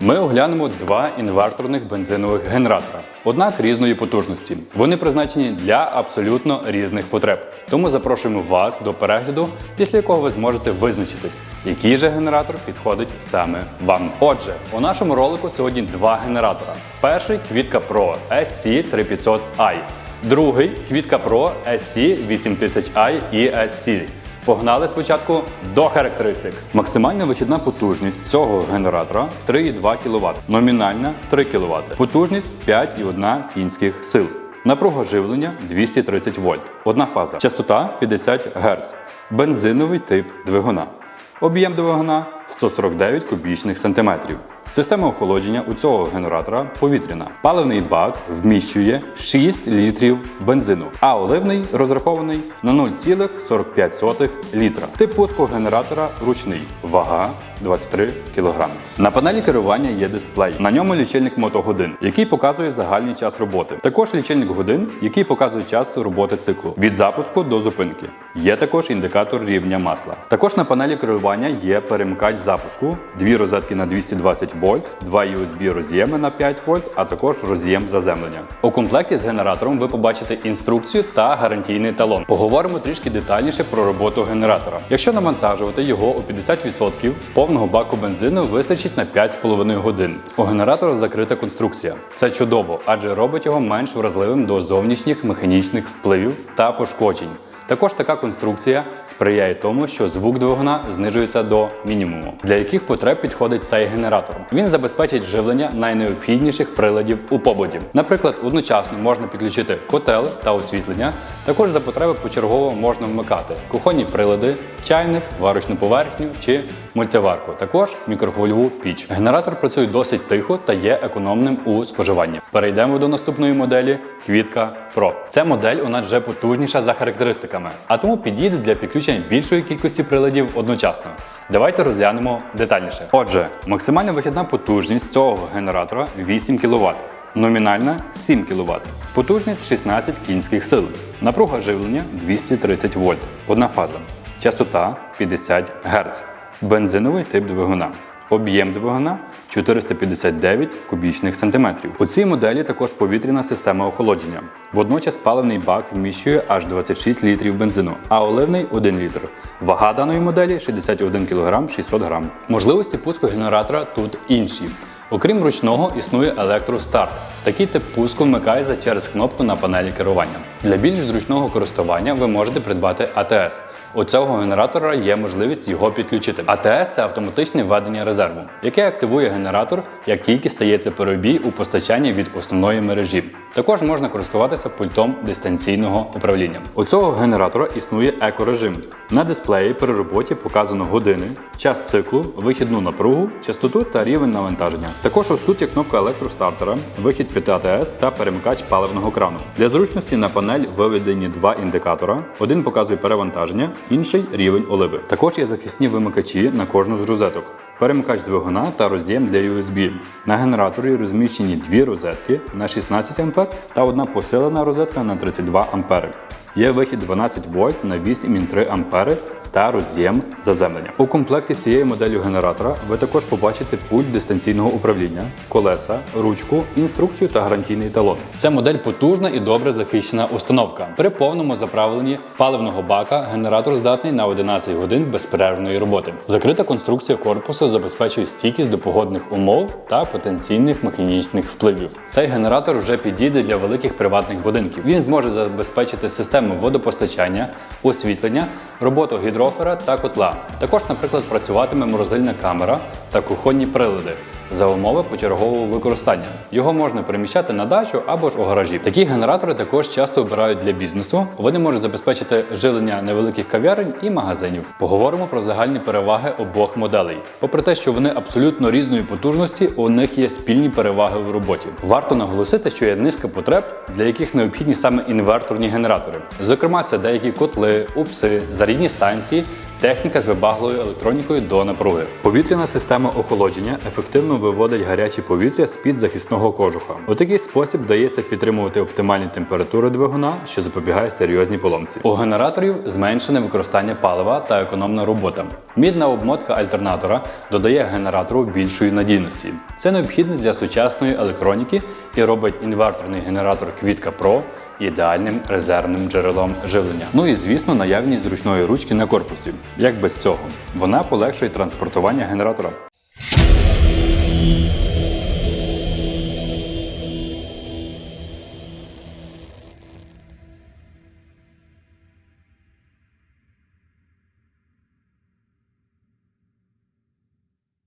Ми оглянемо два інверторних бензинових генератора, однак різної потужності. Вони призначені для абсолютно різних потреб. Тому запрошуємо вас до перегляду, після якого ви зможете визначитись, який же генератор підходить саме вам. Отже, у нашому ролику сьогодні два генератора. Перший Квітка Pro SC3500i, другий Квітка Pro SC8000i і SC. Погнали спочатку до характеристик. Максимальна вихідна потужність цього генератора 3,2 кВт, номінальна 3 кВт, потужність 5,1 кінських сил. Напруга живлення 230 вольт. Одна фаза. Частота 50 Гц. Бензиновий тип двигуна. Об'єм двигуна 149 кубічних сантиметрів. Система охолодження у цього генератора повітряна. Паливний бак вміщує 6 літрів бензину, а оливний розрахований на 0,45 літра. Тип пуску генератора ручний. Вага 23 кг. На панелі керування є дисплей. На ньому лічильник мотогодин, який показує загальний час роботи. Також лічильник годин, який показує час роботи циклу від запуску до зупинки. Є також індикатор рівня масла. Також на панелі керування є перемикач запуску, дві розетки на 220 вольт, два USB роз'єми на 5 вольт, а також роз'єм заземлення. У комплекті з генератором ви побачите інструкцію та гарантійний талон. Поговоримо трішки детальніше про роботу генератора. Якщо навантажувати його у 50%, повного баку бензину вистачить на 5,5 годин. У генератора закрита конструкція. Це чудово, адже робить його менш вразливим до зовнішніх механічних впливів та пошкоджень. Також така конструкція сприяє тому, що звук двигуна знижується до мінімуму. Для яких потреб підходить цей генератор? Він забезпечить живлення найнеобхідніших приладів у побуті. Наприклад, одночасно можна підключити котел та освітлення. Також за потреби почергово можна вмикати кухонні прилади, чайник, варочну поверхню чи мультиварку. Також мікрохвильову піч. Генератор працює досить тихо та є економним у споживанні. Перейдемо до наступної моделі Квітка Pro. Ця модель у нас вже потужніша за характеристиками, а тому підійде для підключення більшої кількості приладів одночасно. Давайте розглянемо детальніше. Отже, максимальна вихідна потужність цього генератора 8 кВт. Номінальна 7 кВт. Потужність 16 кінських сил. Напруга живлення 230 вольт. Одна фаза. Частота 50 Гц. Бензиновий тип двигуна. Об'єм двигуна 459 кубічних сантиметрів. У цій моделі також повітряна система охолодження. Водночас паливний бак вміщує аж 26 літрів бензину, а оливний 1 літр. Вага даної моделі 61 кг 600 г. Можливості пуску генератора тут інші. Окрім ручного, існує електростарт. Такий тип пуску вмикається через кнопку на панелі керування. Для більш зручного користування ви можете придбати АТС. У цього генератора є можливість його підключити. АТС це автоматичне введення резерву, яке активує генератор, як тільки стається перебій у постачанні від основної мережі. Також можна користуватися пультом дистанційного управління. У цього генератора існує екорежим. На дисплеї при роботі показано години, час циклу, вихідну напругу, частоту та рівень навантаження. Також ось тут є кнопка електростартера, вихід під АТС та перемикач паливного крану. Для зручності на панель виведені два індикатора: один показує перевантаження, інший рівень оливи. Також є захисні вимикачі на кожну з розеток. Перемикач двигуна та роз'єм для USB. На генераторі розміщені дві розетки на 16 А та одна посилена розетка на 32 А. Є вихід 12 вольт на 8,3 А та роз'єм заземлення. У комплекті з цією моделлю генератора ви також побачите пульт дистанційного управління, колеса, ручку, інструкцію та гарантійний талон. Ця модель потужна і добре захищена установка. При повному заправленні паливного бака генератор здатний на 11 годин безперервної роботи. Закрита конструкція корпусу забезпечує стійкість до погодних умов та потенційних механічних впливів. Цей генератор вже підійде для великих приватних будинків. Він зможе забезпечити систему водопостачання, освітлення, роботу гідрофера та котла. Також, наприклад, працюватиме морозильна камера та кухонні прилади. За умови почергового використання його можна переміщати на дачу або ж у гаражі. Такі генератори також часто обирають для бізнесу. Вони можуть забезпечити жилення невеликих кав'ярень і магазинів. Поговоримо про загальні переваги обох моделей. Попри те, що вони абсолютно різної потужності, у них є спільні переваги в роботі. Варто наголосити, що є низка потреб, для яких необхідні саме інверторні генератори. Зокрема, це деякі котли, упси, зарядні станції Техніка з вибаглою електронікою до напруги. Повітряна система охолодження ефективно виводить гаряче повітря з-під захисного кожуха. У такий спосіб вдається підтримувати оптимальні температури двигуна, що запобігає серйозній поломці. У генераторів зменшене використання палива та економна робота. Мідна обмотка альтернатора додає генератору більшої надійності. Це необхідне для сучасної електроніки і робить інверторний генератор Квітка Pro ідеальним резервним джерелом живлення. Ну і звісно, наявність зручної ручки на корпусі. Як без цього, вона полегшує транспортування генератора.